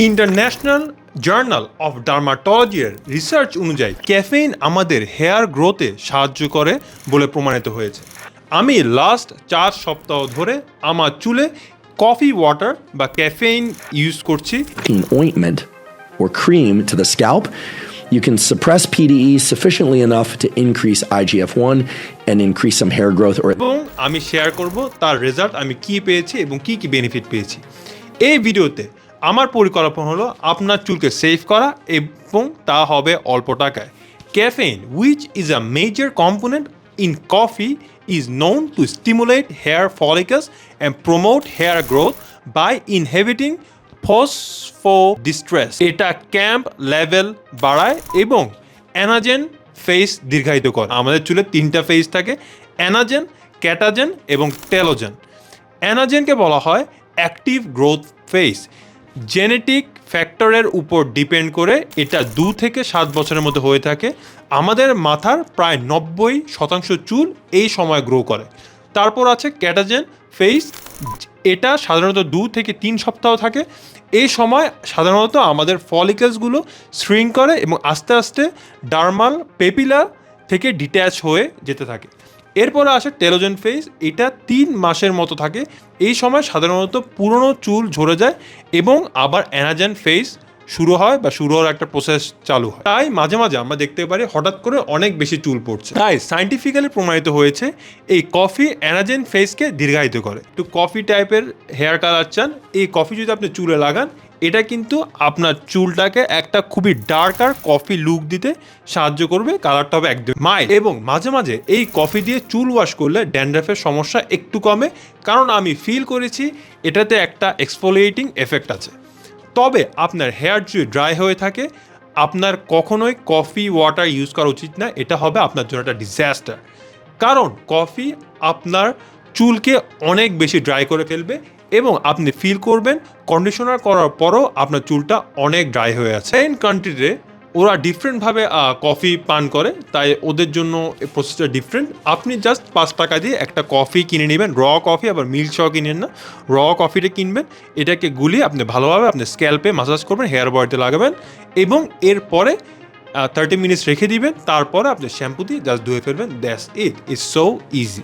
International journal of ডার্মাটোলজির research অনুযায়ী caffeine আমাদের হেয়ার গ্রোথে সাহায্য করে বলে প্রমাণিত হয়েছে। আমি লাস্ট চার সপ্তাহ ধরে আমার চুলে কফি ওয়াটার বা ক্যাফেইন ইউজ করছি। Ointment or cream to the scalp, you can suppress PDE sufficiently enough to increase IGF 1 and increase some hair growth or এবং আমি শেয়ার করব তার রেজাল্ট আমি কি পেয়েছি এবং কি কি বেনিফিট পেয়েছি। এই ভিডিওতে আমার পরিকল্পনা হলো আপনার চুলকে সেভ করা এবং তা হবে অল্প টাকায়। Caffeine which is a major component in coffee is known to stimulate hair follicles and promote hair growth by inhibiting phosphodiesterase এটা ক্যাম্প লেভেল বাড়ায় এবং অ্যানাজেন ফেস দীর্ঘায়িত করে। আমাদের চুলে তিনটা ফেস থাকে, অ্যানাজেন, ক্যাটাজেন এবং টেলোজেন। অ্যানাজেনকে বলা হয় অ্যাক্টিভ গ্রোথ ফেস জেনেটিক ফ্যাক্টরের উপর ডিপেন্ড করে এটা দু থেকে সাত বছরের মধ্যে হয়ে থাকে। আমাদের মাথার প্রায় নব্বই শতাংশ চুল এই সময় গ্রো করে। তারপর আছে ক্যাটাজেন ফেস এটা সাধারণত দু থেকে তিন সপ্তাহ থাকে। এই সময় সাধারণত আমাদের ফলিকেলসগুলো শ্রিঙ্ক করে এবং আস্তে আস্তে ডার্মাল পেপিলা থেকে ডিট্যাচ হয়ে যেতে থাকে। এরপরে আসে টেরোজেন ফেজ, এটা তিন মাসের মতো থাকে। এই সময় সাধারণত পুরনো চুল ঝরে যায় এবং আবার অ্যানাজেন ফেজ শুরু হয় বা শুরু হওয়ার একটা প্রসেস চালু হয়। তাই মাঝে মাঝে আমরা দেখতে পারি হঠাৎ করে অনেক বেশি চুল পড়ছে। তাই সাইন্টিফিক্যালি প্রমাণিত হয়েছে এই কফি অ্যানাজেন ফেসকে দীর্ঘায়িত করে। একটু কফি টাইপের হেয়ার কালার চান, এই কফি যদি আপনি চুলে লাগান, এটা কিন্তু আপনার চুলটাকে একটা খুবই ডার্ক আর কফি লুক দিতে সাহায্য করবে কালারটা হবে একদম মাইল্ড এবং মাঝে মাঝে এই কফি দিয়ে চুল ওয়াশ করলে ড্যান্ড্রাফের সমস্যা একটু কমে। কারণ আমি ফিল করেছি, এটাতে একটা এক্সফোলিয়েটিং এফেক্ট আছে। তবে আপনার হেয়ার যদি ড্রাই হয়ে থাকে, আপনার কখনোই কফি ওয়াটার ইউজ করা উচিত না। এটা হবে আপনার জন্য একটা ডিজাস্টার কারণ কফি আপনার চুলকে অনেক বেশি ড্রাই করে ফেলবে এবং আপনি ফিল করবেন কন্ডিশনার করার পরও আপনার চুলটা অনেক ড্রাই হয়ে আছে। ইন কান্ট্রিতে ওরা ডিফারেন্টভাবে কফি পান করে, তাই ওদের জন্য প্রসেসটা ডিফারেন্ট আপনি জাস্ট পাঁচ টাকা দিয়ে একটা কফি কিনে নেবেন র কফি আবার মিল্ক সহ কিনেন না। র কফিটা কিনবেন, এটাকে গুলিয়ে আপনি ভালোভাবে আপনি স্ক্যাল্পে মাসাজ করবেন হেয়ার বডিতে লাগাবেন এবং এরপরে থার্টি মিনিটস রেখে দিবেন, তারপরে আপনি শ্যাম্পু দিয়ে জাস্ট ধুয়ে ফেলবেন that's it is so easy